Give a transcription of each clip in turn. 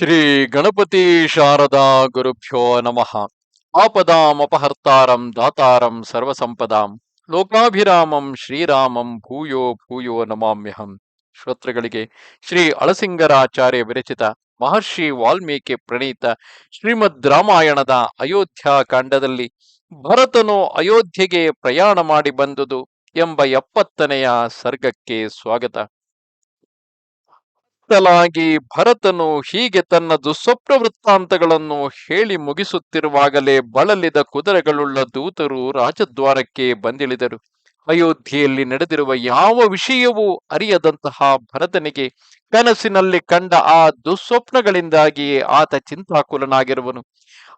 ಶ್ರೀ ಗಣಪತಿ ಶಾರದಾ ಗುರುಭ್ಯೋ ನಮಃ. ಆಪದಾಂ ಅಪಹರ್ತಾರಂ ದಾತಾರಂ ಸರ್ವಸಂಪದಾಂ ಲೋಕಾಭಿರಾಮಂ ಶ್ರೀರಾಮಂ ಭೂಯೋ ಭೂಯೋ ನಮಾಮ್ಯಹಂ. ಶ್ರೋತೃಗಳಿಗೆ ಶ್ರೀ ಅಳಸಿಂಗರಾಚಾರ್ಯ ವಿರಚಿತ ಮಹರ್ಷಿ ವಾಲ್ಮೀಕಿ ಪ್ರಣೀತ ಶ್ರೀಮದ್ ರಾಮಾಯಣದ ಅಯೋಧ್ಯ ಕಾಂಡದಲ್ಲಿ ಭರತನು ಅಯೋಧ್ಯೆಗೆ ಪ್ರಯಾಣ ಮಾಡಿ ಬಂದುದು ಎಂಬ ಎಪ್ಪತ್ತನೆಯ ಸರ್ಗಕ್ಕೆ ಸ್ವಾಗತ. ತಲಾಗಿ ಭರತನು ಹೀಗೆ ತನ್ನ ದುಸ್ವಪ್ನ ವೃತ್ತಾಂತಗಳನ್ನು ಹೇಳಿ ಮುಗಿಸುತ್ತಿರುವಾಗಲೇ ಬಳಲಿದ ಕುದುರೆಗಳುಳ್ಳ ದೂತರು ರಾಜದ್ವಾರಕ್ಕೆ ಬಂದಿಳಿದರು. ಅಯೋಧ್ಯೆಯಲ್ಲಿ ನಡೆದಿರುವ ಯಾವ ವಿಷಯವೂ ಅರಿಯದಂತಹ ಭರತನಿಗೆ ಕನಸಿನಲ್ಲಿ ಕಂಡ ಆ ದುಸ್ವಪ್ನಗಳಿಂದಾಗಿಯೇ ಆತ ಚಿಂತಾಕುಲನಾಗಿರುವನು.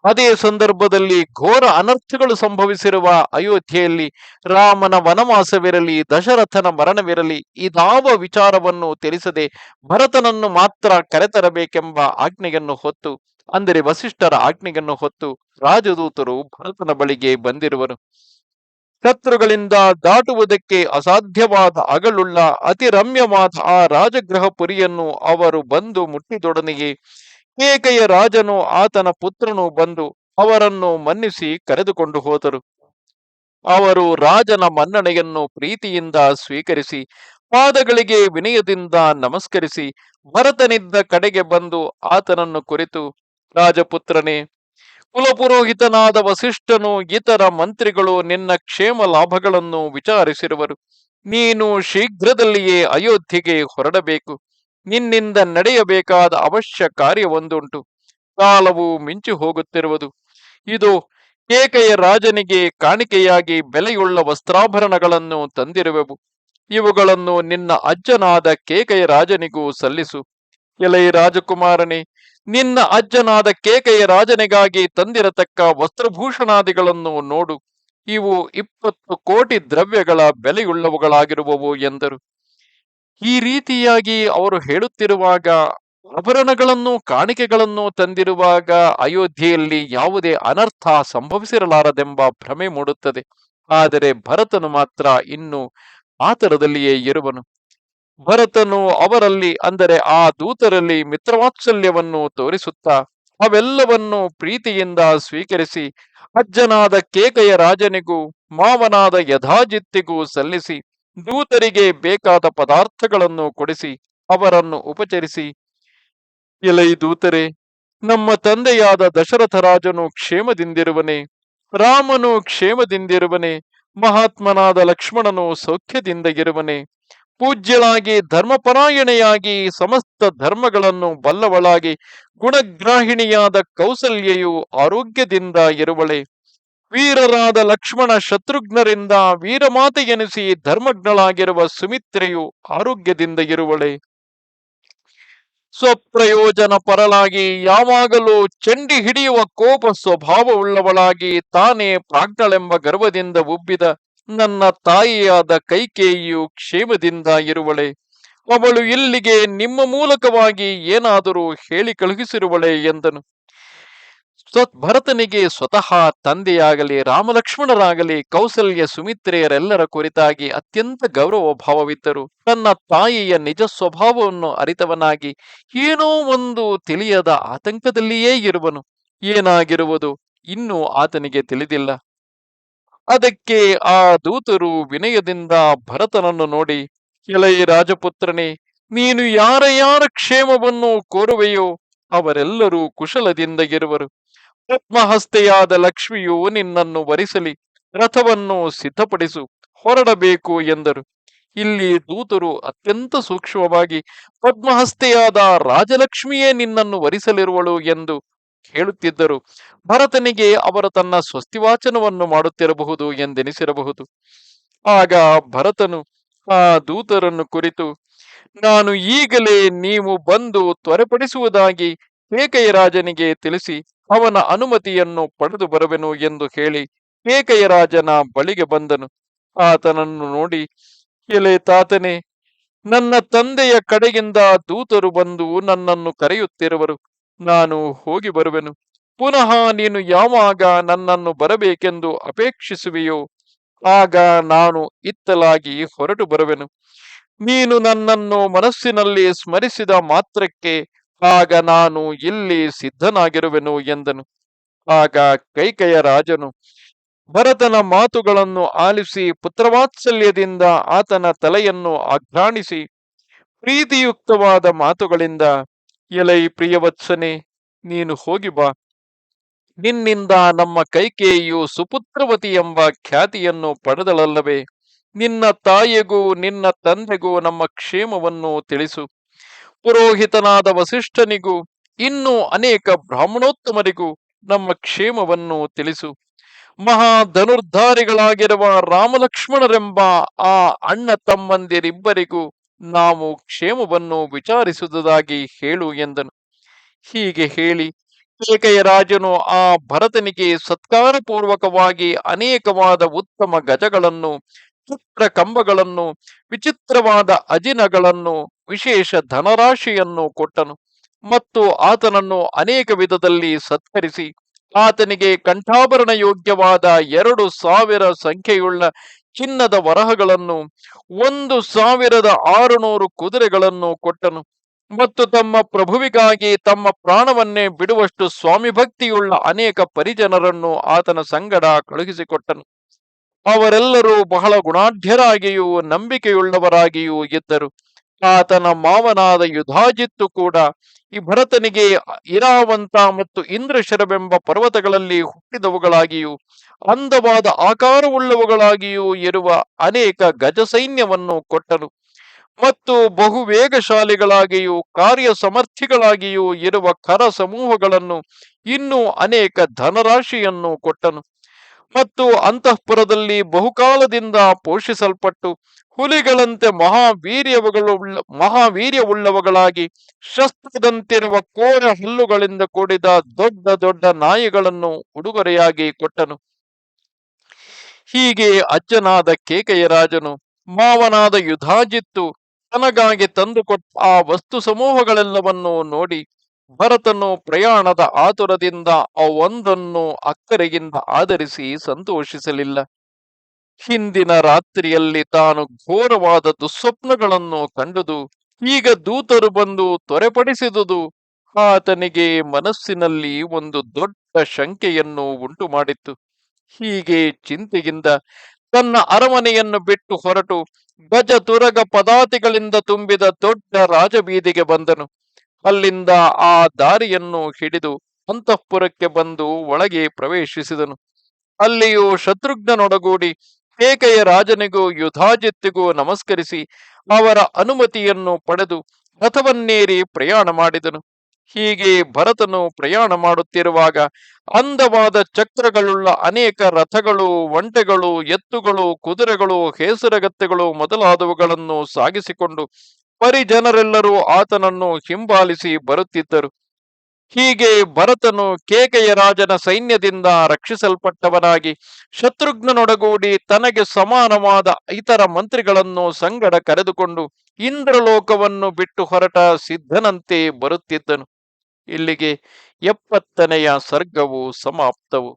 ಅದೇ ಸಂದರ್ಭದಲ್ಲಿ ಘೋರ ಅನರ್ಥಗಳು ಸಂಭವಿಸಿರುವ ಅಯೋಧ್ಯೆಯಲ್ಲಿ ರಾಮನ ವನವಾಸವಿರಲಿ, ದಶರಥನ ಮರಣವಿರಲಿ ಇದಾವ ವಿಚಾರವನ್ನು ತಿಳಿಸದೆ ಭರತನನ್ನು ಮಾತ್ರ ಕರೆತರಬೇಕೆಂಬ ಆಜ್ಞೆಯನ್ನು ಹೊತ್ತು, ಅಂದರೆ ವಸಿಷ್ಠರ ಆಜ್ಞೆಯನ್ನು ಹೊತ್ತು ರಾಜದೂತರು ಭರತನ ಬಳಿಗೆ ಬಂದಿರುವರು. ಶತ್ರುಗಳಿಂದ ದಾಟುವುದಕ್ಕೆ ಅಸಾಧ್ಯವಾದ ಅಗಳುಳ್ಳ ಅತಿ ರಮ್ಯವಾದ ಆ ರಾಜಗೃಹ ಪುರಿಯನ್ನು ಅವರು ಬಂದು ಮುಟ್ಟಿದೊಡನೆಯೇ ಏಕೆಯ ರಾಜನು ಆತನ ಪುತ್ರನು ಬಂದು ಅವರನ್ನು ಮನ್ನಿಸಿ ಕರೆದುಕೊಂಡು ಹೋದರು. ಅವರು ರಾಜನ ಮನ್ನಣೆಯನ್ನು ಪ್ರೀತಿಯಿಂದ ಸ್ವೀಕರಿಸಿ, ಪಾದಗಳಿಗೆ ವಿನಯದಿಂದ ನಮಸ್ಕರಿಸಿ, ಭರತನಿದ್ದ ಕಡೆಗೆ ಬಂದು ಆತನನ್ನು ಕುರಿತು, ರಾಜಪುತ್ರನೇ, ಕುಲಪುರೋಹಿತನಾದ ವಸಿಷ್ಠನು ಇತರ ಮಂತ್ರಿಗಳು ನಿನ್ನ ಕ್ಷೇಮ ಲಾಭಗಳನ್ನು ವಿಚಾರಿಸಿರುವರು. ನೀನು ಶೀಘ್ರದಲ್ಲಿಯೇ ಅಯೋಧ್ಯೆಗೆ ಹೊರಡಬೇಕು. ನಿನ್ನಿಂದ ನಡೆಯಬೇಕಾದ ಅವಶ್ಯ ಕಾರ್ಯವೊಂದುಂಟು ಕಾಲವು ಮಿಂಚು ಹೋಗುತ್ತಿರುವುದು. ಇದು ಕೇಕೆಯ ರಾಜನಿಗೆ ಕಾಣಿಕೆಯಾಗಿ ಬೆಲೆಯುಳ್ಳ ವಸ್ತ್ರಾಭರಣಗಳನ್ನು ತಂದಿರುವೆವು. ಇವುಗಳನ್ನು ನಿನ್ನ ಅಜ್ಜನಾದ ಕೇಕೆಯ ರಾಜನಿಗೂ ಸಲ್ಲಿಸು. ಎಲೈ ರಾಜಕುಮಾರನೇ, ನಿನ್ನ ಅಜ್ಜನಾದ ಕೇಕೆಯ ರಾಜನಿಗಾಗಿ ತಂದಿರತಕ್ಕ ವಸ್ತ್ರಭೂಷಣಾದಿಗಳನ್ನು ನೋಡು. ಇವು ಇಪ್ಪತ್ತು ಕೋಟಿ ದ್ರವ್ಯಗಳ ಬೆಲೆಯುಳ್ಳವುಗಳಾಗಿರುವವು ಎಂದರು. ಈ ರೀತಿಯಾಗಿ ಅವರು ಹೇಳುತ್ತಿರುವಾಗ ಆಭರಣಗಳನ್ನು, ಕಾಣಿಕೆಗಳನ್ನು ತಂದಿರುವಾಗ ಅಯೋಧ್ಯೆಯಲ್ಲಿ ಯಾವುದೇ ಅನರ್ಥ ಸಂಭವಿಸಿರಲಾರದೆಂಬ ಭ್ರಮೆ ಮೂಡುತ್ತದೆ. ಆದರೆ ಭರತನು ಮಾತ್ರ ಇನ್ನು ಆತರದಲ್ಲಿಯೇ ಇರುವನು. ಭರತನು ಅವರಲ್ಲಿ, ಅಂದರೆ ಆ ದೂತರಲ್ಲಿ ಮಿತ್ರವಾತ್ಸಲ್ಯವನ್ನು ತೋರಿಸುತ್ತಾ ಅವೆಲ್ಲವನ್ನು ಪ್ರೀತಿಯಿಂದ ಸ್ವೀಕರಿಸಿ ಅಜ್ಜನಾದ ಕೇಕಯ ರಾಜನಿಗೂ, ಮಾವನಾದ ಯಥಾಜಿತ್ತಿಗೂ ಸಲ್ಲಿಸಿ ದೂತರಿಗೆ ಬೇಕಾದ ಪದಾರ್ಥಗಳನ್ನು ಕೊಡಿಸಿ ಅವರನ್ನು ಉಪಚರಿಸಿ, ಎಲೈ ದೂತರೆ, ನಮ್ಮ ತಂದೆಯಾದ ದಶರಥ ರಾಜನು ಕ್ಷೇಮದಿಂದಿರುವನೆ, ರಾಮನು ಕ್ಷೇಮದಿಂದಿರುವನೆ, ಮಹಾತ್ಮನಾದ ಲಕ್ಷ್ಮಣನು ಸೌಖ್ಯದಿಂದ ಇರುವನೆ, ಪೂಜ್ಯಳಾಗಿ ಧರ್ಮಪರಾಯಣೆಯಾಗಿ ಸಮಸ್ತ ಧರ್ಮಗಳನ್ನು ಬಲ್ಲವಳಾಗಿ ಗುಣಗ್ರಾಹಿಣಿಯಾದ ಕೌಸಲ್ಯೆಯು ಆರೋಗ್ಯದಿಂದ ಇರುವಳೆ. ವೀರರಾದ ಲಕ್ಷ್ಮಣ ಶತ್ರುಘ್ನರಿಂದ ವೀರಮಾತೆ ಎನಿಸಿ ಧರ್ಮಜ್ಞಳಾಗಿರುವ ಸುಮಿತ್ರೆಯು ಆರೋಗ್ಯದಿಂದ ಇರುವಳೆ. ಸ್ವಪ್ರಯೋಜನ ಪರಲಾಗಿ ಯಾವಾಗಲೂ ಚಂಡಿ ಹಿಡಿಯುವ ಕೋಪ ಸ್ವಭಾವವುಳ್ಳವಳಾಗಿ ತಾನೇ ಪ್ರಾಜ್ಞಳೆಂಬ ಗರ್ವದಿಂದ ಉಬ್ಬಿದ ನನ್ನ ತಾಯಿಯಾದ ಕೈಕೇಯಿಯು ಕ್ಷೇಮದಿಂದ ಇರುವಳೆ. ಅವಳು ಇಲ್ಲಿಗೆ ನಿಮ್ಮ ಮೂಲಕವಾಗಿ ಏನಾದರೂ ಹೇಳಿ ಕಳುಹಿಸಿರುವಳೆ ಎಂದನು. ಭರತನಿಗೆ ಸ್ವತಃ ತಂದೆಯಾಗಲಿ, ರಾಮಲಕ್ಷ್ಮಣರಾಗಲಿ, ಕೌಸಲ್ಯ ಸುಮಿತ್ರೆಯರೆಲ್ಲರ ಕುರಿತಾಗಿ ಅತ್ಯಂತ ಗೌರವ ಭಾವವಿದ್ದರು. ತನ್ನ ತಾಯಿಯ ನಿಜ ಸ್ವಭಾವವನ್ನು ಅರಿತವನಾಗಿ ಏನೋ ಒಂದು ತಿಳಿಯದ ಆತಂಕದಲ್ಲಿಯೇ ಇರುವನು. ಏನಾಗಿರುವುದು ಇನ್ನೂ ಆತನಿಗೆ ತಿಳಿದಿಲ್ಲ. ಅದಕ್ಕೆ ಆ ದೂತರು ವಿನಯದಿಂದ ಭರತನನ್ನು ನೋಡಿ ಎಳೆಯ ರಾಜಪುತ್ರನೇ, ನೀನು ಯಾರ ಯಾರ ಕ್ಷೇಮವನ್ನು ಕೋರುವೆಯೋ ಅವರೆಲ್ಲರೂ ಕುಶಲದಿಂದ ಇರುವರು. ಪದ್ಮಹಸ್ತೆಯಾದ ಲಕ್ಷ್ಮಿಯು ನಿನ್ನನ್ನು ವರಿಸಲಿ, ರಥವನ್ನು ಸಿದ್ಧಪಡಿಸು, ಹೊರಡಬೇಕು ಎಂದರು. ಇಲ್ಲಿ ದೂತರು ಅತ್ಯಂತ ಸೂಕ್ಷ್ಮವಾಗಿ ಪದ್ಮಹಸ್ತೆಯಾದ ರಾಜಲಕ್ಷ್ಮಿಯೇ ನಿನ್ನನ್ನು ವರಿಸಲಿರುವಳು ಎಂದು ಹೇಳುತ್ತಿದ್ದರು. ಭರತನಿಗೆ ಅವರು ತನ್ನ ಸ್ವಸ್ತಿವಾಚನವನ್ನು ಮಾಡುತ್ತಿರಬಹುದು ಎಂದೆನಿಸಿರಬಹುದು. ಆಗ ಭರತನು ಆ ದೂತರನ್ನು ಕುರಿತು, ನಾನು ಈಗಲೇ ನೀವು ಬಂದು ತ್ವರೆಪಡಿಸುವುದಾಗಿ ಕೇಕೆಯ ರಾಜನಿಗೆ ತಿಳಿಸಿ ಅವನ ಅನುಮತಿಯನ್ನು ಪಡೆದು ಬರುವೆನು ಎಂದು ಹೇಳಿ ಕೇಕೆಯ ರಾಜನ ಬಳಿಗೆ ಬಂದನು. ಆತನನ್ನು ನೋಡಿ, ಎಲೆ ತಾತನೇ, ನನ್ನ ತಂದೆಯ ಕಡೆಯಿಂದ ದೂತರು ಬಂದು ನನ್ನನ್ನು ಕರೆಯುತ್ತಿರುವರು. ನಾನು ಹೋಗಿ ಬರುವೆನು. ಪುನಃ ನೀನು ಯಾವಾಗ ನನ್ನನ್ನು ಬರಬೇಕೆಂದು ಅಪೇಕ್ಷಿಸುವೆಯೋ, ಆಗ ನಾನು ಇತ್ತಲಾಗಿ ಹೊರಟು ಬರುವೆನು. ನೀನು ನನ್ನನ್ನು ಮನಸ್ಸಿನಲ್ಲಿ ಸ್ಮರಿಸಿದ ಮಾತ್ರಕ್ಕೆ ಆಗ ನಾನು ಇಲ್ಲಿ ಸಿದ್ಧನಾಗಿರುವೆನು ಎಂದನು. ಆಗ ಕೈಕೆಯ ರಾಜನು ಭರತನ ಮಾತುಗಳನ್ನು ಆಲಿಸಿ ಪುತ್ರವಾತ್ಸಲ್ಯದಿಂದ ಆತನ ತಲೆಯನ್ನು ಅಘ್ರಾಣಿಸಿ ಪ್ರೀತಿಯುಕ್ತವಾದ ಮಾತುಗಳಿಂದ, ಎಲೈ ಪ್ರಿಯವತ್ಸನೆ, ನೀನು ಹೋಗಿ ಬಾ. ನಿನ್ನಿಂದ ನಮ್ಮ ಕೈಕೇಯಿಯು ಸುಪುತ್ರವತಿ ಎಂಬ ಖ್ಯಾತಿಯನ್ನು ಪಡೆದಳಲ್ಲವೇ. ನಿನ್ನ ತಾಯಿಗೂ ನಿನ್ನ ತಂದೆಗೂ ನಮ್ಮ ಕ್ಷೇಮವನ್ನು ತಿಳಿಸು. ಪುರೋಹಿತನಾದ ವಸಿಷ್ಠನಿಗೂ, ಇನ್ನೂ ಅನೇಕ ಬ್ರಾಹ್ಮಣೋತ್ತಮರಿಗೂ ನಮ್ಮ ಕ್ಷೇಮವನ್ನು ತಿಳಿಸು. ಮಹಾ ಧನುರ್ಧಾರಿಗಳಾಗಿರುವ ರಾಮಲಕ್ಷ್ಮಣರೆಂಬ ಆ ಅಣ್ಣ ತಮ್ಮಂದಿರಿಬ್ಬರಿಗೂ ನಾವು ಕ್ಷೇಮವನ್ನು ವಿಚಾರಿಸುವುದಾಗಿ ಹೇಳು ಎಂದನು. ಹೀಗೆ ಹೇಳಿ ಕೇಕೆಯ ರಾಜನು ಆ ಭರತನಿಗೆ ಸತ್ಕಾರಪೂರ್ವಕವಾಗಿ ಅನೇಕವಾದ ಉತ್ತಮ ಗಜಗಳನ್ನು ಚಿತ್ರ ಕಂಬಗಳನ್ನು ವಿಚಿತ್ರವಾದ ಅಜಿನಗಳನ್ನು ವಿಶೇಷ ಧನರಾಶಿಯನ್ನು ಕೊಟ್ಟನು ಮತ್ತು ಆತನನ್ನು ಅನೇಕ ವಿಧದಲ್ಲಿ ಸತ್ಕರಿಸಿ ಆತನಿಗೆ ಕಂಠಾಭರಣ ಯೋಗ್ಯವಾದ ಎರಡು ಸಾವಿರ ಸಂಖ್ಯೆಯುಳ್ಳ ಚಿನ್ನದ ವರಹಗಳನ್ನು, ಒಂದು ಸಾವಿರದ ಆರುನೂರು ಕುದುರೆಗಳನ್ನು ಕೊಟ್ಟನು ಮತ್ತು ತಮ್ಮ ಪ್ರಭುವಿಗಾಗಿ ತಮ್ಮ ಪ್ರಾಣವನ್ನೇ ಬಿಡುವಷ್ಟು ಸ್ವಾಮಿ ಭಕ್ತಿಯುಳ್ಳ ಅನೇಕ ಪರಿಜನರನ್ನು ಆತನ ಸಂಗಡ ಕಳುಹಿಸಿಕೊಟ್ಟನು. ಅವರೆಲ್ಲರೂ ಬಹಳ ಗುಣಾಢ್ಯರಾಗಿಯೂ ನಂಬಿಕೆಯುಳ್ಳವರಾಗಿಯೂ ಇದ್ದರು. ಆತನ ಮಾವನಾದ ಯುಧಾಜಿತ್ತು ಕೂಡ ಈ ಭರತನಿಗೆ ಇರಾವಂತ ಮತ್ತು ಇಂದ್ರಶರವೆಂಬ ಪರ್ವತಗಳಲ್ಲಿ ಹುಟ್ಟಿದವುಗಳಾಗಿಯೂ, ಅಂದವಾದ ಆಕಾರವುಳ್ಳವುಗಳಾಗಿಯೂ ಇರುವ ಅನೇಕ ಗಜ ಸೈನ್ಯವನ್ನು ಕೊಟ್ಟನು. ಮತ್ತು ಬಹು ವೇಗಶಾಲಿಗಳಾಗಿಯೂ ಕಾರ್ಯ ಸಮರ್ಥಿಗಳಾಗಿಯೂ ಇರುವ ಕರ ಸಮೂಹಗಳನ್ನು ಇನ್ನೂ ಅನೇಕ ಧನರಾಶಿಯನ್ನು ಕೊಟ್ಟನು. ಮತ್ತು ಅಂತಃಪುರದಲ್ಲಿ ಬಹುಕಾಲದಿಂದ ಪೋಷಿಸಲ್ಪಟ್ಟು ಹುಲಿಗಳಂತೆ ಮಹಾವೀರ್ಯವುಗಳು ಮಹಾವೀರ್ಯವುಳ್ಳವಗಳಾಗಿ ಶಸ್ತ್ರದಂತಿರುವ ಕೋರ ಹಲ್ಲುಗಳಿಂದ ಕೂಡಿದ ದೊಡ್ಡ ದೊಡ್ಡ ನಾಯಿಗಳನ್ನು ಉಡುಗೊರೆಯಾಗಿ ಕೊಟ್ಟನು. ಹೀಗೆ ಅಜ್ಜನಾದ ಕೇಕೆಯ ರಾಜನು ಮಾವನಾದ ಯುಧಾಜಿತ್ತು ತನಗಾಗಿ ತಂದುಕೊಟ್ಟ ಆ ವಸ್ತು ಸಮೂಹಗಳೆಲ್ಲವನ್ನೂ ನೋಡಿ ಭರತನು ಪ್ರಯಾಣದ ಆತುರದಿಂದ ಅವೊಂದನ್ನು ಅಕ್ಕರೆಯಿಂದ ಆಧರಿಸಿ ಸಂತೋಷಿಸಲಿಲ್ಲ. ಹಿಂದಿನ ರಾತ್ರಿಯಲ್ಲಿ ತಾನು ಘೋರವಾದ ದುಸ್ವಪ್ನಗಳನ್ನು ಕಂಡುದು, ಈಗ ದೂತರು ಬಂದು ತೊರೆಪಡಿಸಿದುದು ಆತನಿಗೆ ಮನಸ್ಸಿನಲ್ಲಿ ಒಂದು ದೊಡ್ಡ ಶಂಕೆಯನ್ನು ಉಂಟು ಮಾಡಿತ್ತು ಹೀಗೆ ಚಿಂತೆಯಿಂದ ತನ್ನ ಅರಮನೆಯನ್ನು ಬಿಟ್ಟು ಹೊರಟು, ಗಜ ತುರಗ ಪದಾತಿಗಳಿಂದ ತುಂಬಿದ ದೊಡ್ಡ ರಾಜಬೀದಿಗೆ ಬಂದನು. ಅಲ್ಲಿಂದ ಆ ದಾರಿಯನ್ನು ಹಿಡಿದು ಅಂತಃಪುರಕ್ಕೆ ಬಂದು ಒಳಗೆ ಪ್ರವೇಶಿಸಿದನು. ಅಲ್ಲಿಯೂ ಶತ್ರುಘ್ನನೊಡಗೂಡಿ ಕೇಕೆಯ ರಾಜನಿಗೂ ಯುಧಾಜಿತ್ತಿಗೂ ನಮಸ್ಕರಿಸಿ ಅವರ ಅನುಮತಿಯನ್ನು ಪಡೆದು ರಥವನ್ನೇರಿ ಪ್ರಯಾಣ ಮಾಡಿದನು. ಹೀಗೆ ಭರತನು ಪ್ರಯಾಣ ಮಾಡುತ್ತಿರುವಾಗ ಅಂದವಾದ ಚಕ್ರಗಳುಳ್ಳ ಅನೇಕ ರಥಗಳು, ಒಂಟೆಗಳು, ಎತ್ತುಗಳು, ಕುದುರೆಗಳು, ಹೇಸರಗತ್ತೆಗಳು ಮೊದಲಾದವುಗಳನ್ನು ಸಾಗಿಸಿಕೊಂಡು ಪರಿಜನರೆಲ್ಲರೂ ಆತನನ್ನು ಹಿಂಬಾಲಿಸಿ ಬರುತ್ತಿದ್ದರು. ಹೀಗೆ ಭರತನು ಕೇಕೆಯ ರಾಜನ ಸೈನ್ಯದಿಂದ ರಕ್ಷಿಸಲ್ಪಟ್ಟವನಾಗಿ ಶತ್ರುಘ್ನನೊಡಗೂಡಿ ತನಗೆ ಸಮಾನವಾದ ಇತರ ಮಂತ್ರಿಗಳನ್ನು ಸಂಗಡ ಕರೆದುಕೊಂಡು ಇಂದ್ರಲೋಕವನ್ನು ಬಿಟ್ಟು ಹೊರಟ ಸಿದ್ಧನಂತೆ ಬರುತ್ತಿದ್ದನು. ಇಲ್ಲಿಗೆ ಎಪ್ಪತ್ತನೆಯ ಸರ್ಗವು ಸಮಾಪ್ತವು.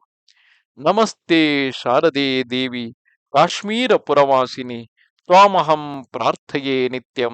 ನಮಸ್ತೆ ಶಾರದೆ ದೇವಿ, ಕಾಶ್ಮೀರ ಪುರವಾಸಿನಿ, ತ್ವಾಮಹಂ ಪ್ರಾರ್ಥೆಯೇ ನಿತ್ಯಂ.